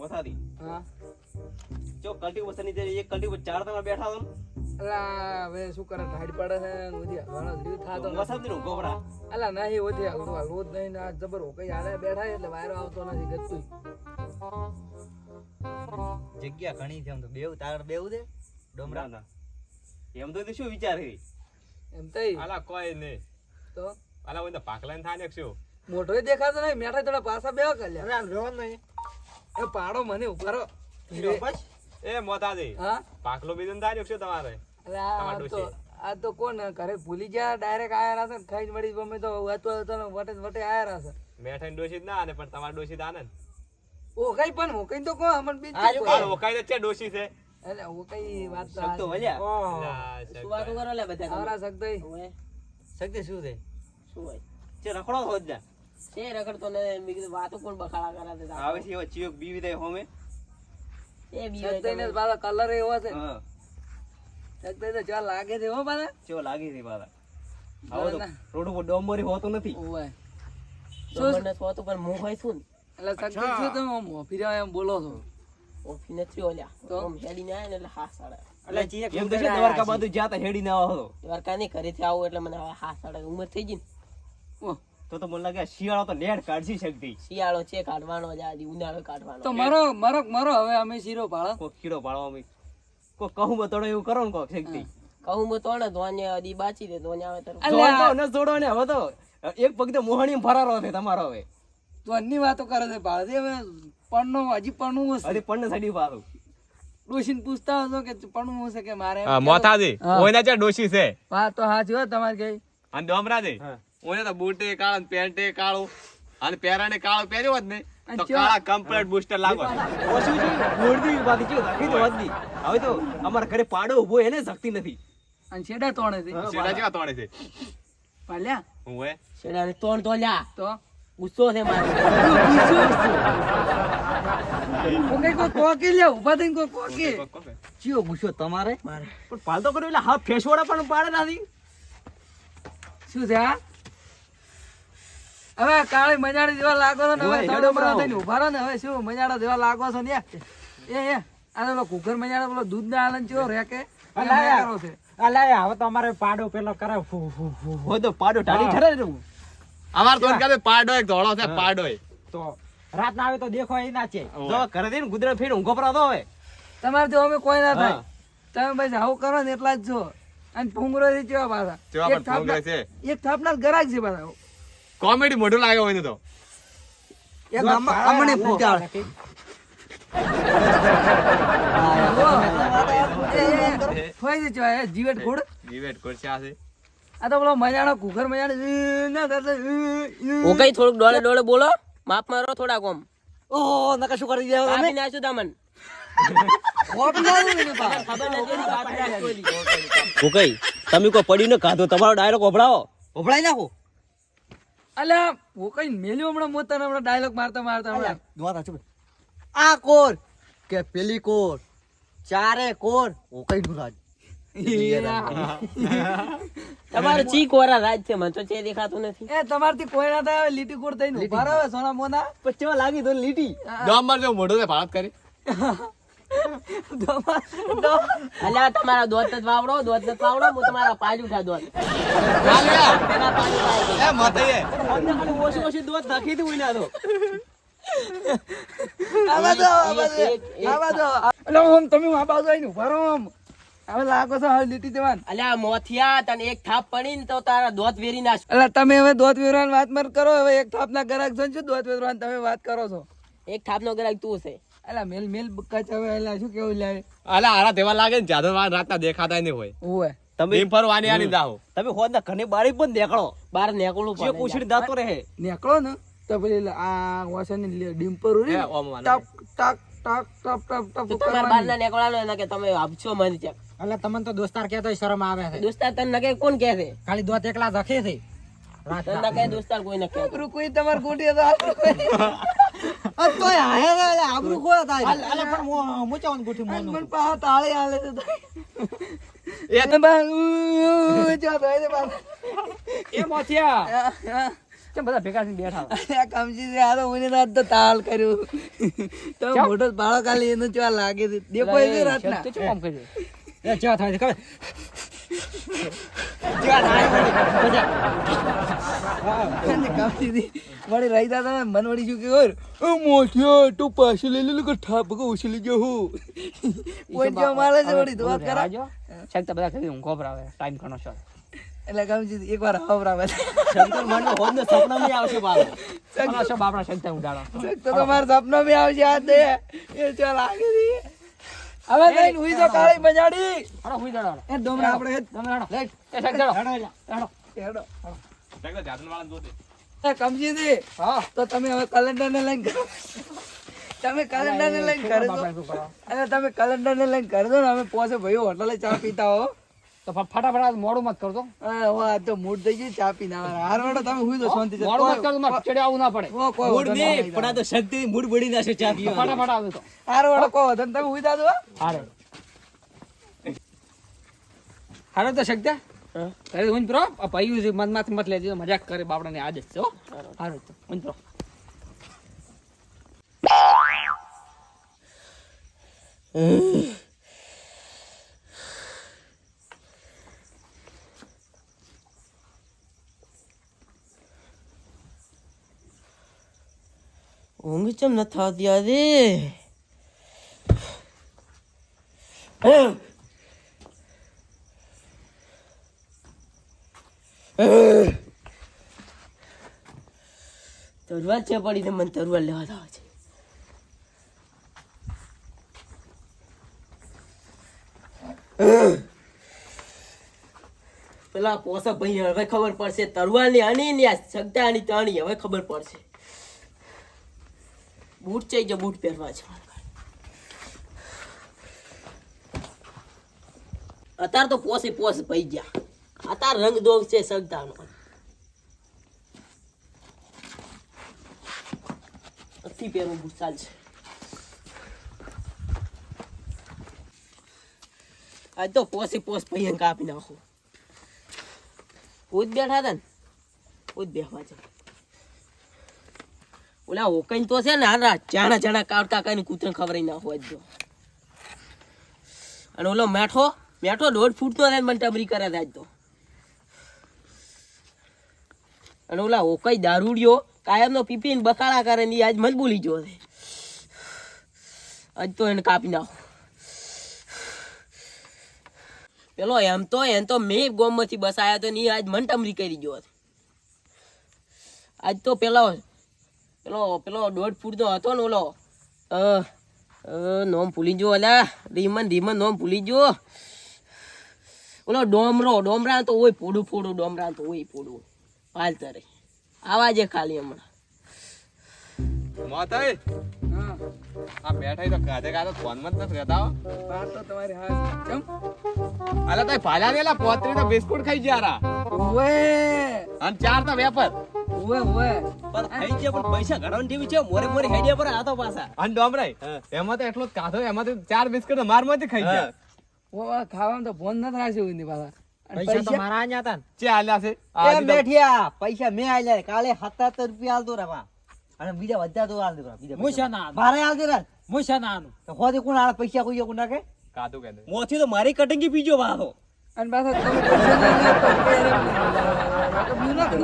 મોસાથી હા. જો કલ્ટિવેશનની જગ્યાએ એક કલ્ટિવેશન ચાર તમે બેઠા છો અલા હવે શું કરે ટાઈટ પડે છે ને ઘણો જીવ થાતો મોસાદી નું ગોબરા? અલા નહીં વધી હાલતું હાલવું જ નહીં ના જબર હો કઈ હારે બેઠા એટલે વાયરો આવતો નથી ગતું જગ્યા ઘણી છે આમ તો બેવ તાર બેવ દે ડોમરા. ના એમ તો શું વિચાર હે એમ તો આલા કોઈ નહીં. તો? આલા કોઈ તો પાકલાઈને થાય ને શું? મોટો દેખાતો નહીં મેઠા થોડા પાછા બેવા કર્યા આમ રોવાનું નહીં. એ પાડો મને ઉભારો એ મોતાજી હા? પાકલો બીજન તાર્યો છે તમારે? તો આ તો કોણ ઘરે ભૂલી ગયા ડાયરેક્ટ આયા છે ખાઈ જ મળી ગમે તો હતો તને વટે વટે આયા છે મેઠાઈ ડોશી જ ના આને પણ તમારે ડોશી જ આને ને ઓ કઈ પણ હું કઈ તો કોણ અમન બીજ આ ઓકાઈ છે ડોશી છે. એટલે હું કઈ વાત તો શબ્દો વળ્યા અલા, શંકર. આવરા શકતઈ સકતે શું છે? જે રખડો હોત જા. તે રખડતો ને મેં કીધું વાતો કોણ બખાડા કરા દેતા આવે છે એવા ચિયોક બીવી દે હોમે? એ બીવી દે ને તમે. કલર એવો છે. હા. શકતઈ તો જો લાગે છે હો પાછા. જો લાગે છે પાછા. આવો તો રોડ ઉપર ડોમરી હોતો નથી. ઓય ડોમરને તો હતું પણ હું હોય છું એટલે શકતઈ શું તમે આમ મોફી એમ બોલો છો? ઓફી નથી ઓલ્યા તો? આમ હેડીને આયા એટલે હા સાડે. એટલે એમ તો દ્વારકા બાજુ જાતા હેડી ના આવો દ્વારકા નહીં ઘરેથી આવું એટલે મને હવે હાથ સાડે. ઉંમર થઈ ગઈ ને. ઓહ, તો તો મને લાગે શિયાળો તો નેટ કાઢી શકતી શિયાળો છે કાઢવાનો જ આજે ઉનાળો કાઢવાનો. તો મરો મરો મરો હવે અમે શીરો પાળો. કો કીડો પાળો અમે. કો કહું બતડો એવું કરો ને કો શકતી કહું હું તોણે ધોને અડી બાચી દે ધોને આવે તો. જોડો ન જોડો ને હવે તો એક પગ તો મોહણી ફરારો છે તમારો હવે. તો અન્ની વાતો કરે છે પાડે હવે. પણનો હજી પણનું હશે. હજી પણ સાડી ડોશીને પૂછતા હશો કે પણવું હશે કે મારે હા? મોતાજી ઓયના છે ડોશી છે. વાત તો હાચી હોય તમારે કઈ. અને ડોમરાજી ઓને તો બૂટે કાળો પેન્ટે કાળો. અને પેરાને કાળો પહેર્યો જ ને તો કાળા કમ્પ્લીટ બૂસ્ટર લાગો. ઓછું છે? ગોળદી બાકી છે રાખી તો હોત હવે તો અમારા ઘરે પાડો ઊભો એને શક્તિ નથી. અને છેડા તોડે છે? સીધા જેવા તોડે છે? પાલ્યા હું હે શેડાને તોણ ધોલ્યા તો? ગુસ્સો છે મારો. હું કોઈ કોકી લ્યા ઊભા થઈને કોઈ કોકી ચિયો ગુસ્સો તમારે? પણ પાલતો કર્યો એટલે હા ફેસવાળા પણ પાડે નથી. શું છે આ હવે કાળી મજાડી જેવા લાગો છો ને હવે થોડો હેડો થઈને ઊભા રહો ને હવે શું મજાડા જેવા લાગો છો ને એ એ આ તો પેલો કુકર મજાડા પેલો દૂધ ના આલન ચો રે કે ના હવે તો અમારે પાડો પેલો કરે ફૂ ફૂ ફૂ હોય તો પાડો ટાળી ઠરે રે અમાર તો કહે પાડો એક ધોળો છે પાડો તો રાત ના આવે તો દેખો એ ના છે. જો ઘરે જઈને ગુદરા ફેર ઊંઘો તો હવે. તમારે જો અમે કોઈ ના થાય. તમે બસ આવું કરો ને એટલા જ છો અને ભૂંગરો થી ચેવા પાછા? એક થાપના- એક થાપના ગરાક છે પાછા. કોમેડી મોઢું લાગે હોય ને તો. અમને પૂછાળ જીવેટ છે આ તો પેલો મજાનો કુકર મજાનો ના હું કઈ થોડુંક ડોળે ડોળે બોલો? માપ મારો થોડા કોમ ઓહો નકા શું કરી દેવા કાપી નાખ્યું તમન. ખોટ ના આવે ને પા. ખબર નથી એની કાપી નાખ્યું એની. હું કઈ? તમે કોઈ પડી ને કાધો તમારો ડાયરેક્ટ ઓભળાવો ઉભળાઈ નાખો? અલ્યા હું કઈ મેલ્યો હમણાં મોતાને હમણાં ડાયલોગ મારતા મારતા હમણાં. દોરા ચૂપ આ કોર કે પેલી કોર ચારે કોર ઓ કઈ નું રાજ તમારે ચી કોરા રાજ છે? મને તો ચે દેખાતું નથી. એ તમારથી કોઈ ના થાય લીટી કોર થઈને ઊભા રહો સોના મોના. પછી લાગી તો લીટી? ગામમાં જો મોઢો ને ભાત કરી. અલ્યા તમારા દોત જ વાવડો દોત જ વાવડો હું તમારા પાજ દોત. ઓછી ઓછી દોત નાખી એક- એક- તમે. હવે લાગો છો હવે લીટી મોથિયા એક થાપ પડી ને તો તારા દોત વેરી નાખ એટલે તમે હવે દોત વેરવાની વાત મત કરો હવે એક થાપના ગ્રાહક છો ને દોત વેરવાની તમે વાત કરો છો? એક થાપ નો ગ્રાહક તું છે. મેલ મેલ શું કેવું અલા આરા તેવા લાગે ને જાદવ રાતના દેખાતા નહીં હોય. ઓવે તમે ભીમ ફરવાની આની જાઓ તમે હોદ ના ઘરની બારી પણ દેખાડો બાર નેકળું જે પૂછડી દાતો રહે. નીકળો ને તો પેલી આ વાસણની ડિમ્પર ઉરી હે, ને, ટક ટક ટક ટક ટપ ટપ તો તમારે બાર ના નેકળવાનો એના કે તમે આપશો મને ચેક એટલે તમને તો દોસ્તાર કહેતો શરમ આવે છે. દોસ્તાર તને નકે કોણ કહે છે? ખાલી દોત એકલા રખે છે. તને નકે દોસ્તાર કોઈ ન કહે કોઈ તમારે ગોટી તો. તોય હાય રે આબરૂ ખોયા થાય અલે પણ મો મુચાવન ગોઠી મોનો મને પાછા તાળી આલે તો. એ અને બા, ઉ, ઉ, જો થાય છે એ મોથિયા. હા, હા. કેમ બધા ભેગા થઈને બેઠા કમજી આ તો મને રાત તો તાલ કર્યું. તો મોટો બાળક આલી એનું ચા લાગે છે. દેખો એ એ ચા થાય ખબર? અને કમજીથી વળી રહી તમે મન વળી શું કે ઓ મોઠિયો તું પાછું લઈ લે કે ઠાપ કે ઉછલી ગયો હું કોઈ જો મારે છે વળી તો કરા સપના આવશે હવે કઈ હુઈ તો કાળી બજાડી હાલો હુઈ દાડો એ ડોમરા આપણે તમે હાલો એ સાહેબ દાડો હાલો હેડો. ચાલો જાદન વાળા જોતે. એ કમજીથી હા. તો તમે હવે કેલેન્ડર ને લઈને કરો તમે કેલેન્ડર ને લઈને કરી દો બાપડા શું કરો? અને તમે કેલેન્ડર ને લઈને કરી દો ને અમે પોસે ભાઈઓ હોટલે ચા પીતા હો. તો ફટ- ફટાફટ મોડું મત કરતો આ તો મૂડ થઈ ગઈ ચા પીને હાર વાળો તમે હુઈ દો શાંતિ મોડું મત કરતો મારે ચડે આવું ના પડે. મૂડ નહીં. પણ આ તો શક્તિ મૂડ બળી નાખશે ચા પીવા ફટાફટ આવે તો. હાર વાળો કહો તમે હુઈ દાદો હારે. હારે તો શક્તિ અરે હું પ્રો આ ભાઈ છે મનમાંથી મત લેજો મજાક કરે બાપડા ની આદત છે હો. તો હું પ્રો ઊંઘ ચમ ન થતી આજે તરવાર છે પડી મને તરવા લેવા આવે છે. પેલા પોસા ભાઈ હવે ખબર પડશે તરવાની આની ને આ સગદાની તાણી, હવે ખબર પડશે. બૂટ ચાઈ ગયા બૂટ પહેરવા છે. અત્યારે તો પોસે પોસ પઈ ગયા. અત્યારે રંગ દોગ છે સગતાનો અતિ પહેરવું બૂટ ચાલશે આજ તો પોસે પોસ પૈયન કાપી નાખું. ખુદ બેઠા હતા ને? ખુદ બેસવા છે. ઓલા ઓકઈ તો છે ને હારા ચાણા ચાણા કાઢતા કઈ કૂતરા ખબર ના હોય જો અને ઓલો મેઠો મેઠો દોઢ ફૂટનો રહે મને ટબરી કરે આજ તો. અને ઓલા ઓકઈ દારૂડિયો કાયમનો પીપીને બકાળા કરે ને આજ મને ભૂલી ગયો છે. આજ તો એને કાપી નાખો. પેલો એમ તો એમ તો મેં ગોમમાંથી બસાયા તો ને આજ મન ટમરી કરી ગયો આજ તો પેલો પેલો પેલો દોઢ ફૂટનો હતો ને ઓલો. અ, અ, નોમ ભૂલી જો અલ્યા રીમન રીમન નોમ ભૂલી જો ઓલો ડોમરો ડોમરા તો હોય ફોડું ફોડું ડોમરા તો હોય ફોડું. હાલ તારે. આવા છે ખાલી હમણાં. મોતાઈ, આ બેઠા તો ગાધે ગાધે ફોનમાં જ નથી રહેતા હો. વાત તો તમારી હા અલા પોતરી તો બિસ્કુટ ખાઈ જ્યારા ઓએ અન ચાર તો વેફર. ઓવે ઓવે પણ થઈ ગયા પણ પૈસા ઘણા ટીવી છે. મોરે મોરે હેડિયા પર આ પાછા. અને ડોમરાઈ એમાં તો એટલો જ એમાં ચાર બિસ્કુટ મારમાંથી ખાઈ ગયા. ખાવામાં તો ફોન ને પાછા. પૈસા તો મારા આયા હતા ચે આલ્યા છે? એ આજે પૈસા મેં આલ્યા કાલે સત્તર રૂપિયા આલતો રવા અને બીજા બધા તો આલતો રા. બીજા આનું? ભારે આલતો રા. તો હોદી કોણ આલે? પૈસા કોઈ કોણ નાખે? કાધું કે મોથી તો મારી કટંગી પીજો વાહો અને પાછા તમે પૈસા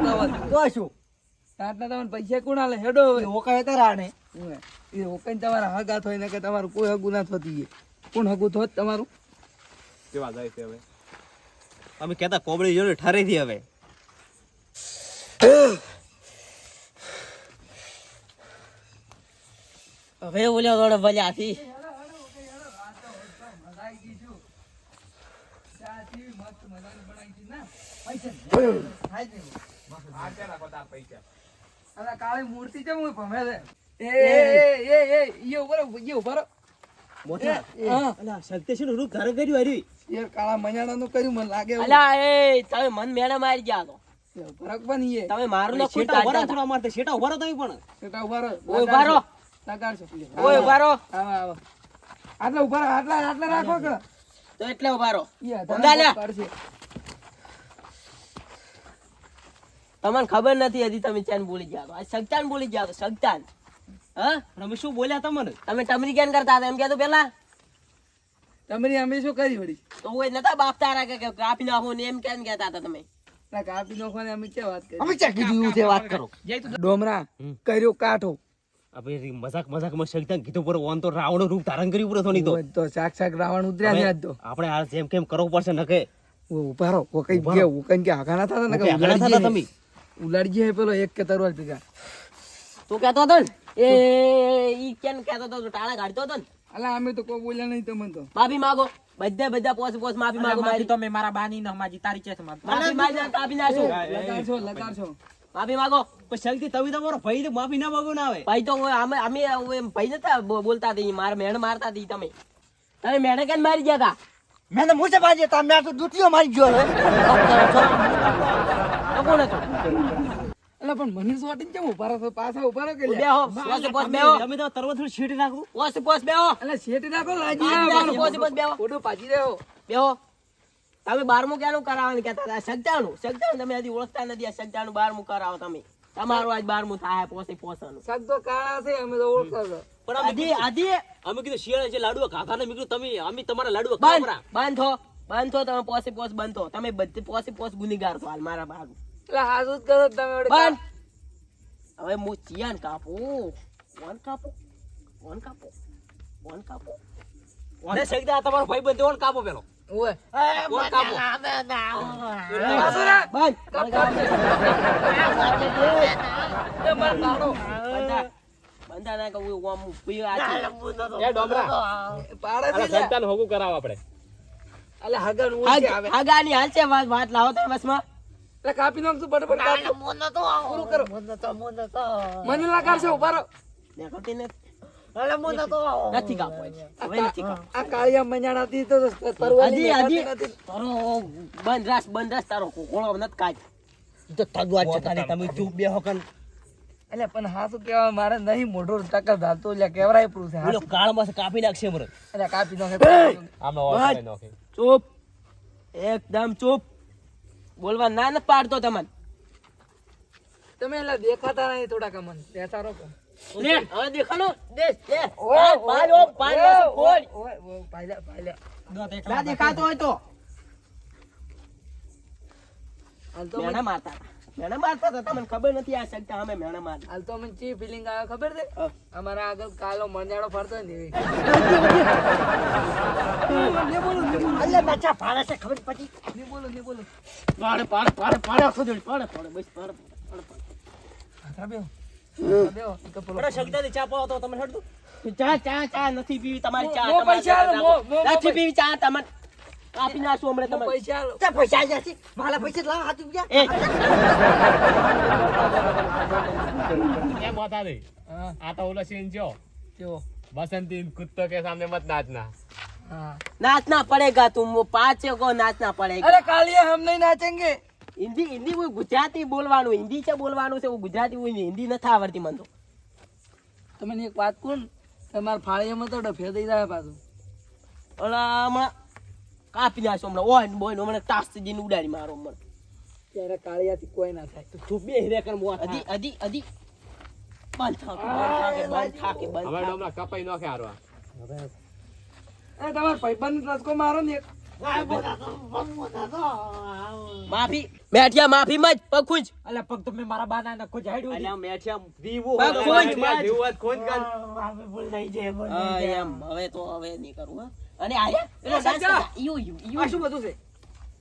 ના ના. તો શું? આટલા તમને પૈસા કોણ આલે? હેડો હવે. ઓકા હતા રાણે. ઓવે. એ તમારા હગા થાય ને કે તમારું કોઈ હગું ના થતી કોણ હગું થોત તમારું? કેવા જાય છે હવે? અમે કહેતા કોબળી જોડે ઠરેથી હવે. હવે ઓલ્યા દોડે વલ્યાથી અલા કાળી મૂર્તિ છે હું ભમે છે એ એ એ એ ઈ ઊભો ઈ ઊભો રહો. મોથી એ, હા. અલા શક્તિ શું રૂપ કર્યું હારી એ કાળા મજાણાનું કર્યું મને લાગે અલા એ તમે મન મેળે મારી ગયા તો ફરક પણ ઈ તમે મારું ના શેટા ખૂટ ઊભા થોડા મારતે શેટા ઊભા તમે પણ સેટા ઊભા રહો. ઓય ઊભા રહો. લગાડશો. ઓય ઊભા રહો આવો, આવો. આટલા ઊભા આટલા આટલા રાખો કે તો એટલે ઊભા રહો ઈ. તમને ખબર નથી હજી તમે ચેન બોલી ગયા આ સગતાન બોલી ગયા સગતાન હા? અમે શું બોલ્યા તમને? તમે ટમરી કેમ કરતા હતા? એમ કહેતો પેલા? તમારી અમે શું કરી વળી? તો હોય નતા બાપ તારા કે કે કાપી નાખો ને એમ કેમ કહેતા હતા તમે? ના કાપી ને અમે ક્યાં વાત કરી અમે ચા કીધું એવું છે? વાત કરો. ડોમરા કર્યો કાઠો. હવે મજાક મજાકમાં શક્તિને કીધું પર ઓન તો રાવણ રૂપ ધારણ કર્યું પૂરો થોડી તો. તો શાક શાક રાવણ ઉતર્યા છે તો. આપણે આ જેમ કેમ કરવું પડશે નકે ઉભારો ઊભા રહો. ઓ કઈ ગયા ઓ કઈ કે આઘા ના થતા નકે કે ના થતા તમે. ઉલાડી જાય પેલો એક કે તરવાર ભેગા. તું કહેતો હતો ને? એ ઈ કેમ કહેતો હતો? ટાળા કાઢતો હતો ને? અલા અમે તો કોઈ બોલ્યા નહીં તમને તો. માફી માંગો. બધા બધા પોસ પોસ માફી માંગો મારી. તમે મારા બાની ન માજી તારી છે માફી માંગો કાપી નાખો લગાડશો લગાડશો. માફી માંગો. પણ શક્તિ તમે તમારો ભાઈ તો માફી ના માંગો ના આવે. ભાઈ તો અમે અમે એમ ભાઈ નતા બો- બોલતા હતી મારા મેણ મારતા હતી તમે. તમે મેણે કેમ મારી ગયા હતા મેં તો? મૂસે બાજી હતા મેં તો દુટીઓ મારી ગયો કોણ હતો એટલે પણ મને સોટીને કેમ ઊભા રહો પાછા ઊભા રહો કે બેહો પોસ પોસ બેહો. તમે તો તરવત થોડી છેટી નાખવું પોસ પોસ બેહો. એટલે શેટી નાખો લાજી. નાખો, પોસ પોસ બેહો ફોટો પાછી રહ્યો. બેહો. તમે બારમું ક્યાંનું કરાવવાનું કહેતા હતા? સગતાનું સગતાનું તમે હજી ઓળખતા નથી. આ સગતાનું બારમું કરાવો તમે. તમારું આજ બારમું થાય પોસે પોસાનું. શાક કાળા છે અમે તો ઓળખતા હતા. પણ અમે આધી આધી અમે કીધું શિયાળે જે લાડુઓ ખાધા ને મેં તમે અમે તમારા લાડુ બાંધો. બાંધો તમે પોસે પોસ બંધો તમે બધી પોસે પોસ ગુનેગાર છો હાલ મારા બાજુ. અલા હાજુ જ કરો તમે. બંધ. હવે હું ચિયાન કાપું. કોણ કાપું? કોણ કાપું? કોણ કાપું? અને શક્તિ તમારો ભાઈ બંધ ઓન કાપો પેલો. ઓય. ઓન કાપો. બંધ. તાળો. બંધા. બંધા ના કહું આમ પી આ એ ડોમરા. પાડે. સંતાન હોગું કરાવ આપણે. અલે હગન ઊંચી આવે. હગાની હાલ છે વાત વાત લાવો તો બસમાં. અલા કાપી નાખશું ફટાફટ કાપો. પૂરું કરો. મને લગાડશો ઊભા રહો. દેખાતી નથી. નથી કાપવો હવે નથી કાપવો આ કાળિયા મજાણાથી તો તરવાની હજી હજી. તારો બંધ રાસ બંધ રાસ તારો કોળો નથી કાઢ તો તગવાજ છે તારી તમે ચૂપ બેહો કન એટલે પણ હા શું કહેવાય મારે નહીં મોઢો ટક્કર ધાતો એટલે કેવરાય પૂરું છે. બોલો કાળમાં કાપી નાખશે મરે એટલે કાપી નાખે આમાં ચૂપ. એકદમ ચૂપ. બોલવા ના નથી પાડતો તમને. તમે એલા દેખાતા નહીં થોડા કમન બેઠા રહો. લે. હવે દેખાનો દે દે. ઓ પાલ ઓ પાલ ઓ પાલ પાયલા. ના દેખાતો હોય તો. હાલ તો મને મારતા. મેણા મારતા હતા તમને ખબર નથી આ શકતા અમે મેણા મારતા હાલ તો મને ચી ફિલિંગ આવે ખબર છે? અમારા આગળ કાલો મંજાળો ફરતો ને એવી. નહીં બોલો નહીં બોલો. પાડે પાડે પાડે પાડે આખો દિવસ પાડે પાડે બસ પાડે પાડે પાડે બેહો. ઈ તો પેલો- પણ શક્તિ ચા પાવો તો તમે હટતું ચા ચા ચા નથી પીવી તમારી ચા તમારે મો નથી પીવી ચા તમારે. કાપી નાખશું હમણાં મો તમે પૈસા આલો. એ કેમ હોતા નહીં હા, આ તો ઓલો સીન જો કેવો? બસંતી કુત્તો કે સામને મત નાચના હા. नाचना पड़ेगा तुम वो पाँच को नाचना पड़ेगा અરે કાલિયા હમ નહીં નાચેંગે હિન્દી હિન્દી वो ગુજરાતી બોલવાનું હિન્દી છે બોલવાનું છે वो ગુજરાતી હોય હિન્દી નથી આવડતી મને તો તમને એક વાત કહું ને, તમારા ફાળિયામાં તો ડફે થઈ જાય પાછું હમણાં હમણાં કાપી નાખશો હમણાં. ઓય ને બોય હમણાં ટાસ જઈને ઉડાડી મારો હમણાં. ત્યારે કાળિયાથી કોઈ ના થાય. ચૂપ બે હિરે કન મોં અધી અધી અધી. બંધ થાકે બંધ થાકે બંધ હવે હમણાં કપાઈ નોખે હારવા એ તમારા ભાઈબંધ રસકો મારો ને માફી મેઠિયા માફી મત પખુંજ અલ્યા પગ તો મેં મારા બાના ને મેઠિયા દીવો. ખોજ, ભાઈ, જીવ હોત ખોજ હા, એમ. હવે તો હવે નહીં કરું હા. અને આ એનો ડાન્સ. કરતા. ઈયો, ઈયો, ઈયો. આ શું બધું છે?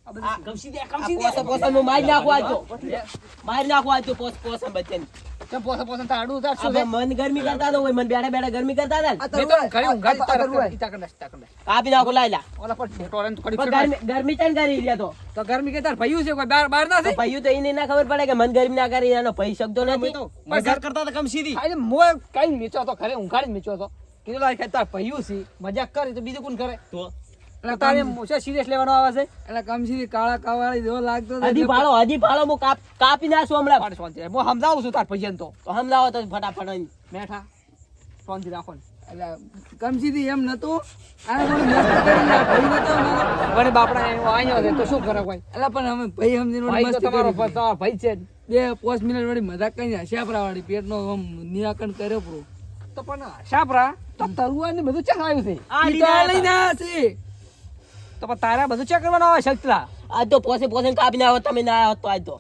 આ દે આ દે. પોસા પોસાનું મારી નાખું આજ મારી નાખું આજ તો પોસ- પોસા કેમ પોસે પોસે તાડું તાર શું મન ગરમી કરતા તો મન ગરમી હતા મેં તો ઘરે. ઈતા નાખો ઓલા પર કડી ગરમી ગરમી કરી રહ્યા તો. તો ગરમી કે તાર ભૈયું છે કોઈ? બાર બાર ના તો ભાઈઓ તો એને ના ખબર પડે કે મન ગરમી ના કરી એનો ભાઈ શકતો નથી. મજાક કરતા હતા કમસી દી થાય મોય કઈ મીચો તો ઘરે ઊંઘાડી મેચો તો કીધું લાય કે તાર ભૈયું છે મજાક કરે તો બીજું કોણ કરે? તો? એટલે તારે મોસે સિરિયસ લેવાનો આવે છે? એટલે કમસી કાળા કાવાળી જેવો લાગતો હજી ભાળો હજી ભાળો હું કાપ કાપી નાખશું હમણાં. પાડે શાંતિ હું સમજાવું છું તાર ભૈયાને તો. તો સમજાવો તો ફટાફટ અહીં. મેઠા શાંતિ રાખો ને. એટલે કમસીથી એમ નતું. આ મને મસ્ત કરી ભાઈ નતો અમારો બાપડા અહીંયા આવ્યો છે તો શું કરે કોઈ? એટલે પણ અમે ભાઈ સમજીને ભાઈ તમારો તમારો ભાઈ છે બે પોસ્ટ મિનિટ વાળી મજાક કઈ હસ્યાપરા વાળી પેટનો આમ નિરાકરણ કર્યો પૂરો. તો પણ શાપરા તો તરુઆ ને બધું ચેક આવ્યું છે. આ લીધા લઈને આયા છે. તો પણ તારે બધું ચેક કરવાનું આવે શક્તલા. આજ તો પોસે પોસે કાપી ના તમે ના આવ્યો તો આજ તો.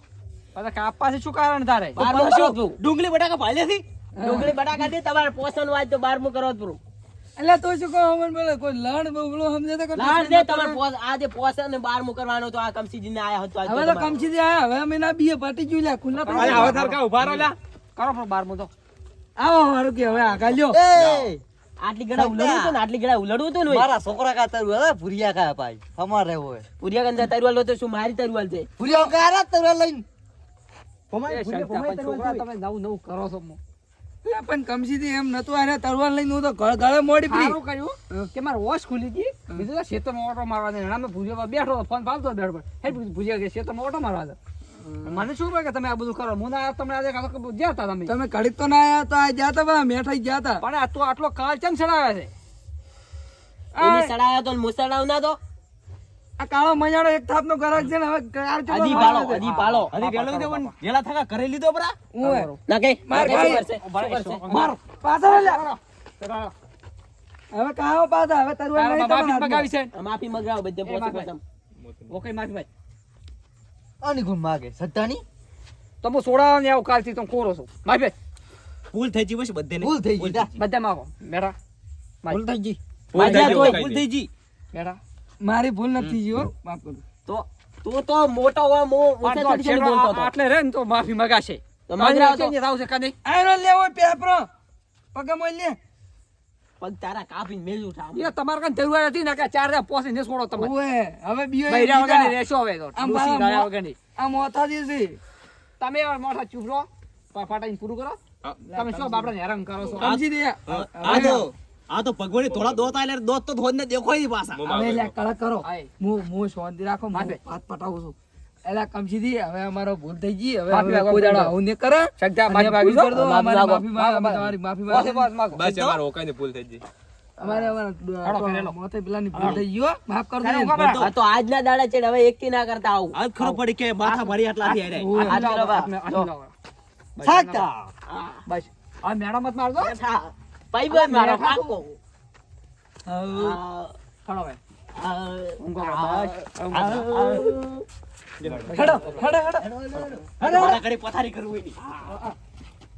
પછી કાપવા છે શું કારણ તારે? બાર શું? તું. ડુંગળી બટાકા ભાલ્યાથી ડુંગળી બટાકા દે તમારે પોસન આજ તો બારમું કરો જ પૂરું એટલે તો શું કહો અમન બોલે કોઈ લણ બબલો સમજે તો કોઈ દે તમારે પોસ આજે પોસન ને બારમું કરવાનું તો આ કમસીજી ને આયા હતો હવે તો. આયા હવે અમે ના બીએ પટી ગયું લ્યા ખુલ્લા હવે તાર કા ઊભા રહો લ્યા? કરો પણ બારમું તો. આવો મારું કે હવે આગળ લ્યો આટલી ગળા ઉલડવું તો ને આટલી ગળા ઉલડવું તો ને મારા છોકરા કા તરુ હવે ભૂરિયા કા ભાઈ? અમાર રહેવો હે પુરિયા ગંજા તરવાલ તો શું મારી તરવાલ છે? ભૂરિયા કારા તરુ લઈને? શક્તા પણ છોકરા તમે નવું નવું કરો છો પણ કમજી થી એમ નતું આને તરવાર લઈને હું તો ગળ- ગળે મોડી પડી. સારું કર્યું કે મારે વોશ ખુલી ગઈ? બીજું તો ખેતરમાં ઓટો મારવા દે. હમણાં મેં ભૂજિયા બેઠો ફોન ફાલતો બેઠો પર હે ભૂજિયા કે ખેતરમાં ઓટો મારવા દે. મને શું કે તમે આ બધું કરો. હું ના તમને આજે હતા તમે? તમે ઘડીક તો ના આવ્યા તો આ જાતા બા મેઠાઈ ગયા પણ આ તો આટલો કાળ ચમ સડાવે છે? એની સડાયો તો મુસડાવ ના તો? આ કાળો મજાડો એક થાપ નો ગરાક છે ને હવે કાર ચલો હજી પાળો હજી પાળો હજી વેલો દે પણ વેલા થાકા કરી લીધો બરા હું ના કે માર? મારો. પાછળ લ્યા. હવે કાહો પાછા હવે તરવા નહીં તો માફી મગાવી છે. માફી મગાવ બધે એ પોસે ઓકે માફી ભાઈ. આની ગુણ માગે સત્તાની? તમે સોડા ને આવું કાલથી તો કોરો છો. માફી ભાઈ ભૂલ થઈ ગઈ બસ બધે ભૂલ થઈ ગઈ બધા માફો મેરા. ભૂલ થઈ ગઈ. ભૂલ થઈ ગઈ કોઈ ભૂલ થઈ ગઈ. બેઠા મારી ભૂલ નથી હો માફ કરો. તો તું તો મોટો હોય મો ચડી છેડો બોલતો હતો. એટલે આટલે રે ને તો માફી મગાશે. તો આવશે તો. આવશે છે આયરો લેવો પેપરો. પગે લે. પગ તારા કાપી મેલું ઠામ. એ તમારે કઈ જરૂર હતી ને કે ચાર હજાર પોસી ને છોડો તમે. ઓએ હવે બીયો બૈરા વગર રહેશો હવે તો. આમ ડોશી મારા ગાળ્યા મો- આ મોથા દીસી તમે મોઢા ચૂપ રહો પા- ફાટાઈને પૂરું કરો. તમે શું બાપડા હેરાન કરો છો? સમજી દે. આ તો આ તો ભગવાને થોડા દોત આલે દોત તો ધોન ને દેખો ઈ પાછા. હવે લે કડક કરો. હું હું શાંતિ રાખો મારે. હાથ પટાવું છું. એલા કમસી દી હવે અમારો ભૂલ થઈ ગઈ હવે માફી માંગો, કોઈ દાડો આવું નહીં કરે. શકતા અને માફી. કરી દો, અમારી માફી માંગો, તમારી માફી માંગો. બસ અમારે ઓકાઈને ભૂલ થઈ ગઈ. અમારે અમારે. મોતે પેલાની ભૂલ થઈ ગયો માફ કરી દો. આ તો આજના દાડા છે હવે એકથી ના કરતા આવું. આજ ખરો પડી કે માથા ભરી આટલા થી હાથ સાચા. બસ. આ મેડમ મત મારજો. બેઠા. ભાઈબંધ મારો કાકો. હવે ખડો ભાઈ આ, ઊંઘો હેડો હેડો હેડો. મારા ઘરે પથારી કરવું એની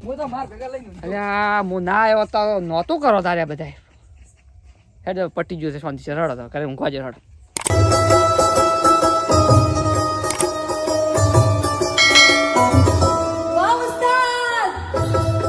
હું તો માર ભેગા લઈને અલ્યા હું ના આવ્યો તો નહોતું કરો તારે બધાય. હેડ પટી ગયું છે શાંતિ છે રડો તો કરે હું જે રડો.